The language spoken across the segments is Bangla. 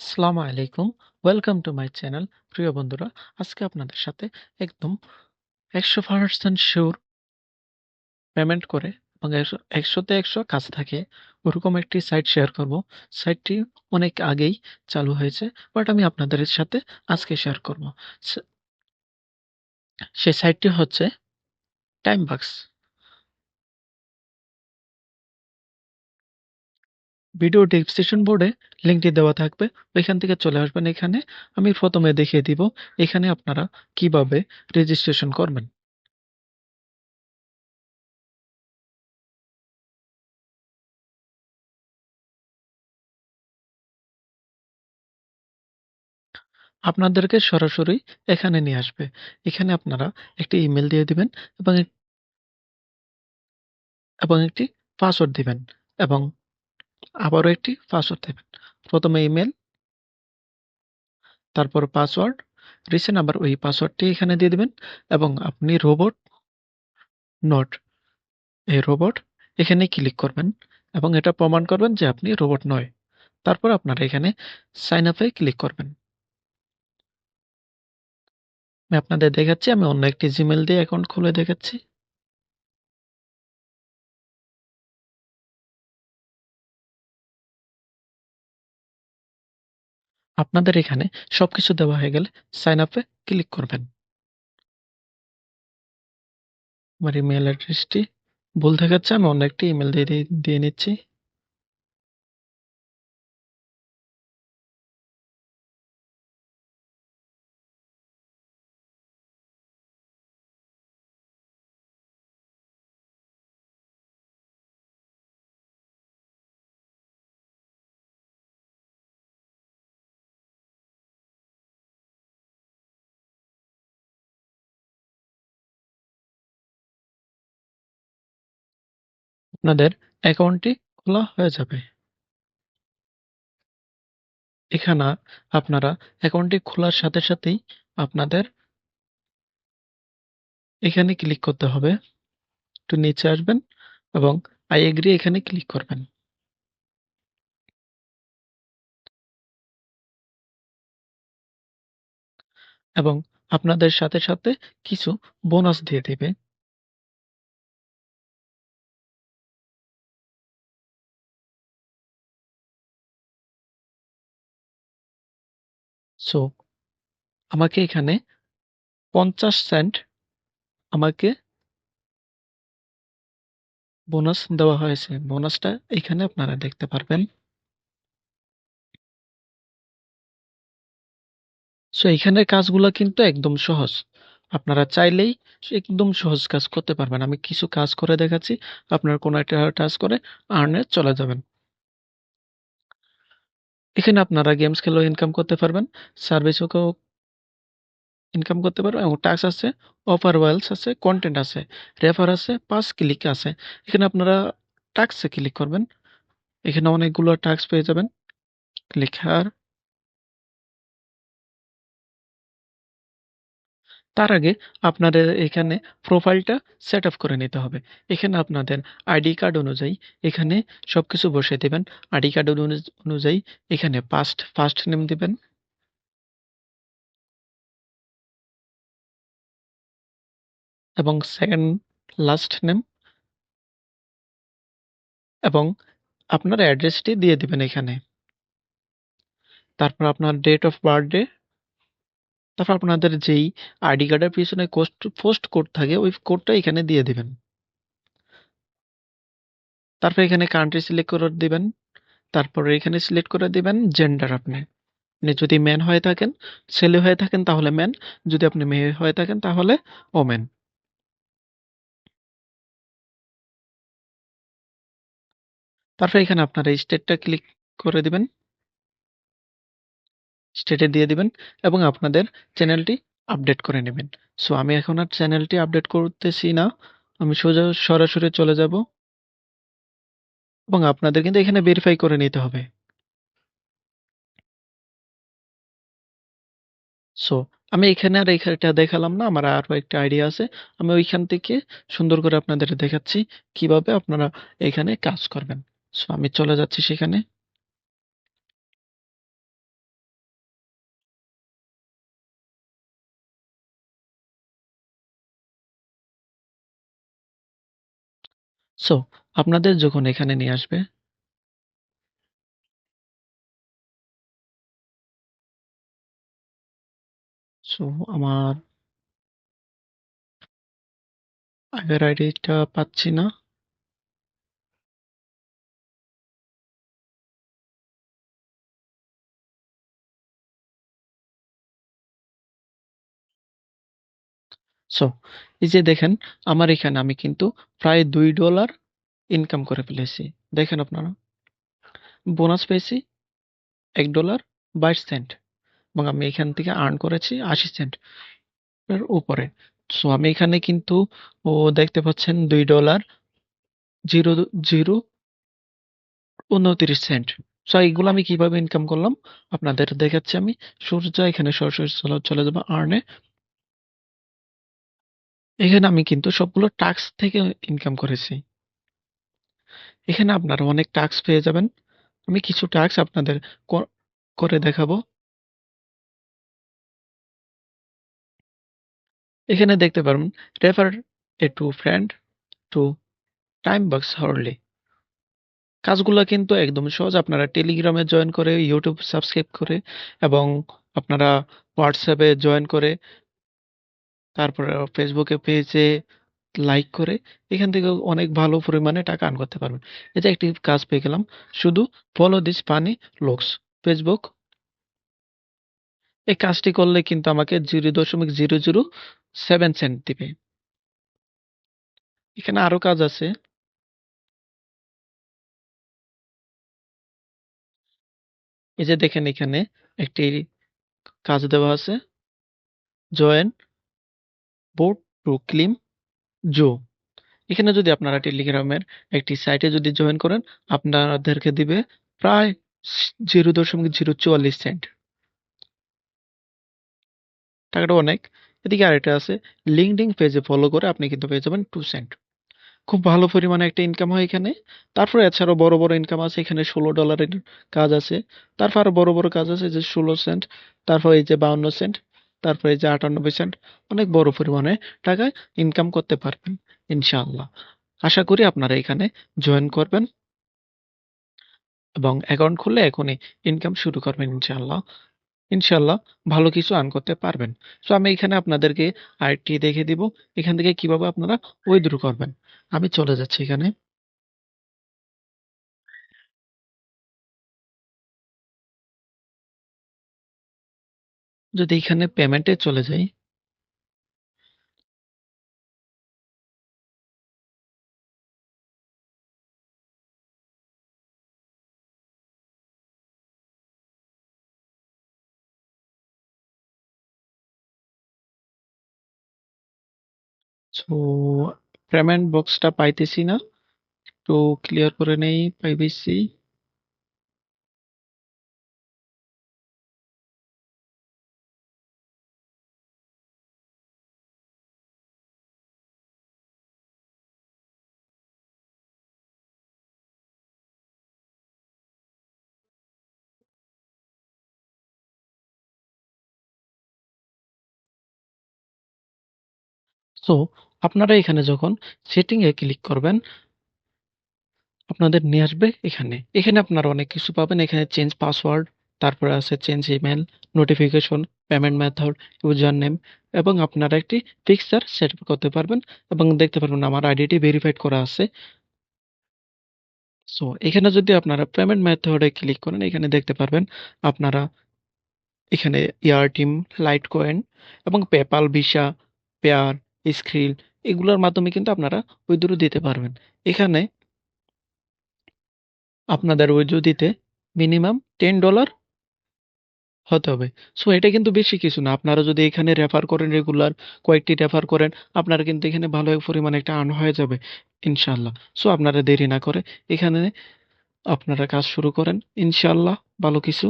আসসালামু আলাইকুম। Welcome to my channel. প্রিয় বন্ধুরা, আজকে আপনাদের সাথে একদম ১০০% শিওর পেমেন্ট করে এবং একশোতে একশো ১০০ তে ১০০ কাজ থাকে ওরকম একটি সাইট শেয়ার করব। সাইটটি অনেক আগেই চালু হয়েছে বাট আমি আপনাদের সাথে আজকে শেয়ার করব। সে সেই সাইটটি হচ্ছে টাইমবাক্স। ভিডিও ডেসক্রিপশন বোর্ডে লিঙ্কটি দেওয়া থাকবে। ওইখান থেকে চলে আসবেন এখানে। আমি প্রথমে দেখিয়ে দিব এখানে আপনারা কীভাবে রেজিস্ট্রেশন করবেন। আপনাদেরকে সরাসরি এখানে নিয়ে আসবে। এখানে আপনারা একটি ইমেল দিয়ে দিবেন এবং এবং একটি পাসওয়ার্ড দিবেন এবং আবারও একটি পাসওয়ার্ড দেবেন প্রথমে ইমেল তারপর পাসওয়ার্ড, রিসেন্ট আবার ওই পাসওয়ার্ডটি এখানে দিয়ে দিবেন এবং আপনি রোবট নট এই রোবট এখানে ক্লিক করবেন এবং এটা প্রমাণ করবেন যে আপনি রোবট নয়। তারপর আপনারা এখানে সাইন আপে ক্লিক করবেন। আমি আপনাদের দেখাচ্ছি আমি অন্য একটি জিমেল দিয়ে অ্যাকাউন্ট খুলে দেখাচ্ছি। আপনাদের এখানে সবকিছু দেওয়া হয়ে গেলে সাইন আপে ক্লিক করবেন। আমার ইমেল অ্যাড্রেসটি ভুল দেখাচ্ছে, আমি অন্য একটি ইমেল দিয়ে দিয়ে নিচ্ছি। আপনাদের অ্যাকাউন্টটি খোলা হয়ে যাবে। এখানে আপনারা অ্যাকাউন্টটি খোলার সাথে সাথেই আপনাদের এখানে ক্লিক করতে হবে। একটু নিচে আসবেন এবং আই এগ্রি এখানে ক্লিক করবেন। এবং আপনাদের সাথে সাথে কিছু বোনাস দিয়ে দিবে। সো আমাকে এখানে ৫০ সেন্ট আমাকে বোনাস দেওয়া হয়েছে। বোনাসটা এখানে আপনারা দেখতে পারবেন। সো এখানের কাজগুলা কিন্তু একদম সহজ। আপনারা চাইলেই একদম সহজ কাজ করতে পারবেন। আমি কিছু কাজ করে দেখাচ্ছি। আপনারা কোনো একটা টাচ করে আর্নে চলে যাবেন। এখানে আপনারা গেমস খেলেও ইনকাম করতে পারবেন। সার্ভিস থেকেও ইনকাম করতে পারবেন এবং টাস্ক আছে, অফার ওয়েলস আছে, কন্টেন্ট আছে, রেফার আছে, পাস ক্লিক আছে। এখানে আপনারা টাক্সে ক্লিক করবেন। এখানে অনেকগুলো টাস্ক পেয়ে যাবেন। লেখার তার আগে আপনাদের এখানে প্রোফাইলটা সেট আপ করে নিতে হবে। এখানে আপনাদের আইডি কার্ড অনুযায়ী এখানে সবকিছু বসে দিবেন। আইডি কার্ড অনু অনুযায়ী এখানে পাস্ট ফার্স্ট নেম দিবেন। এবং সেকেন্ড লাস্ট নেম এবং আপনার অ্যাড্রেসটি দিয়ে দিবেন এখানে। তারপর আপনার ডেট অফ বার্থডে তারপর আপনাদের যেই আইডি কার্ডের পিছনে কোস্ট পোস্ট কোড থাকে ওই কোডটা এখানে দিয়ে দিবেন। তারপর এখানে কান্ট্রি সিলেক্ট করে দিবেন। তারপরে এখানে সিলেক্ট করে দিবেন জেন্ডার আপনি। আপনি যদি ম্যান হয়ে থাকেন, ছেলে হয়ে থাকেন তাহলে ম্যান, যদি আপনি মেয়ে হয়ে থাকেন তাহলে ওমেন। তারপর এখানে আপনারা স্টেটটা ক্লিক করে দিবেন। স্টেটে দিয়ে দিবেন এবং আপনাদের চ্যানেলটি আপডেট করে নেবেন। সো আমি এখন আর চ্যানেলটি আপডেট করতেছি না। আমি সোজা সরাসরি চলে যাব। এবং আপনাদের কিন্তু এখানে ভেরিফাই করে নিতে হবে। সো আমি এখানে আর এটা দেখালাম না। আমার আরও একটা আইডিয়া আছে। আমি ওইখান থেকে সুন্দর করে আপনাদের দেখাচ্ছি কীভাবে আপনারা এখানে কাজ করবেন। সো আমি চলে যাচ্ছি সেখানে। সো আপনাদের যখন এখানে নিয়ে আসবে? সো আমার আগের আইডিটা পাচ্ছি না। সো এই যে দেখেন, আমার এখানে আমি কিন্তু প্রায় দুই ডলার ইনকাম করে ফেলেছি। দেখেন আপনারা। বোনাস পেয়েছি এক ডলার বাইশ সেন্ট এবং আমি এখান থেকে আর্ন করেছি আশি সেন্ট এর উপরে। সো আমি এখানে কিন্তু, ও দেখতে পাচ্ছেন দুই ডলার জিরো জিরো উনত্রিশ সেন্ট সো এইগুলো আমি কীভাবে ইনকাম করলাম? আপনাদের দেখাচ্ছি আমি। সূর্যা এখানে সরাসরি চলে- যাব আর্নে এখানে আমি কিন্তু সবগুলো টাস্ক থেকে ইনকাম করেছি। এখানে আপনারা অনেক টাস্ক পেয়ে যাবেন। আমি কিছু টাস্ক আপনাদের করে দেখাবো। এখানে দেখতে পারবেন refer a to friend to time box hourly কাজগুলো কিন্তু একদম সহজ। আপনারা টেলিগ্রামে জয়েন করে ইউটিউব সাবস্ক্রাইব করে এবং আপনারা হোয়াটসঅ্যাপে জয়েন করে তারপরে ফেসবুকে পেজে লাইক করে এখান থেকে অনেক ভালো পরিমাণে টাকা আর্ন করতে পারবেন। যে একটি কাজ পেয়ে গেলাম। শুধু follow this funny looks Facebook এই কাজটি করলে কিন্তু আমাকে জিরো দশমিক জিরো জিরো সেভেন সেন্ট দিবে। এখানে আরও কাজ আছে। এই যে দেখেন এখানে একটি কাজ দেওয়া আছে। জয়েন বোট টু ক্লিম জো এখানে যদি আপনারা টেলিগ্রামের একটি সাইটে যদি জয়েন করেন, আপনাদেরকে দিবে প্রায় জিরো দশমিক জিরো চুয়াল্লিশ সেন্ট টাকাটা অনেক। এদিকে আরেকটা আছে লিঙ্কডিন পেজে ফলো করে আপনি কিন্তু পেয়ে যাবেন টু সেন্ট খুব ভালো পরিমাণে একটা ইনকাম হয় এখানে। তারপরে এছাড়াও বড় বড় ইনকাম আছে, এখানে ষোলো ডলারের কাজ আছে। তারপর আরও বড় বড় কাজ আছে, যে ষোলো সেন্ট তারপর এই যে বাউন্ন সেন্ট তারপর যে আটানব্বই সেন্ট অনেক বড় পরিমাণে টাকা ইনকাম করতে পারবেন, ইনশাআল্লাহ। আশা করি আপনারা এখানে জয়েন করবেন এবং অ্যাকাউন্ট খুললে এখনই ইনকাম শুরু করবেন ইনশাআল্লাহ। ইনশাল্লাহ ভালো কিছু আর্ন করতে পারবেন। সো আমি এখানে আপনাদেরকে আরেকটি দেখে দিব, এখান থেকে কীভাবে আপনারা উইথড্র করবেন। আমি চলে যাচ্ছি এখানে। যদি এখানে পেমেন্টে চলে যাই। সো পেমেন্ট বক্সটা পাইতেছি না। একটু ক্লিয়ার করে নেই পাইবেছি সো আপনারা এখানে যখন সেটিং এ ক্লিক করবেন, আপনাদের নিয়ে আসবে এখানে। এখানে আপনারা অনেক কিছু পাবেন। এখানে চেঞ্জ পাসওয়ার্ড তারপরে আছে change email notification payment method user name এবং আপনারা একটি পিকচার সেট করতে পারবেন এবং দেখতে পারবেন আমার আইডিটি ভেরিফাইড করা আছে। সো এখানে যদি আপনারা পেমেন্ট মেথডে ক্লিক করেন, এখানে দেখতে পারবেন আপনারা এখানে এয়ারটিম লাইট কয়েন এবং পেপাল ভিসা পেয়ার স্ক্রিল এগুলোর মাধ্যমে কিন্তু আপনারা উইথড্র দিতে পারবেন। এখানে আপনাদের উইথড্র দিতে মিনিমাম টেন ডলার হতে হবে। সো এটা কিন্তু বেশি কিছু না। আপনারা যদি এখানে রেফার করেন রেগুলার কয়েকটি রেফার করেন, আপনারা কিন্তু এখানে ভালো পরিমাণে একটা আর্ন হয়ে যাবে ইনশাল্লাহ সো আপনারা দেরি না করে এখানে আপনারা কাজ শুরু করেন ইনশাল্লাহ ভালো কিছু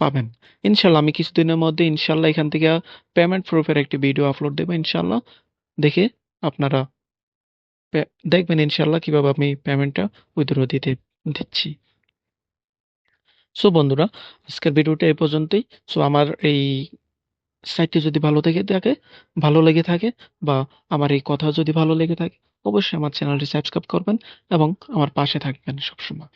পাবেন। ইনশাল্লাহ আমি কিছুদিনের মধ্যে ইনশাল্লাহ এখান থেকে পেমেন্ট প্রুফের একটি ভিডিও আপলোড দেবো ইনশাল্লাহ দেখে আপনারা দেখবেন ইনশাল্লাহ কীভাবে আমি পেমেন্টটা উইথড্র দিতে দিচ্ছি। সো বন্ধুরা, আজকের ভিডিওটা এই পর্যন্তই। সো আমার এই সাইটটি যদি ভালো থেকে থাকে ভালো লেগে থাকে বা আমার এই কথা যদি ভালো লেগে থাকে, অবশ্যই আমার চ্যানেলটি সাবস্ক্রাইব করবেন এবং আমার পাশে থাকবেন সবসময়।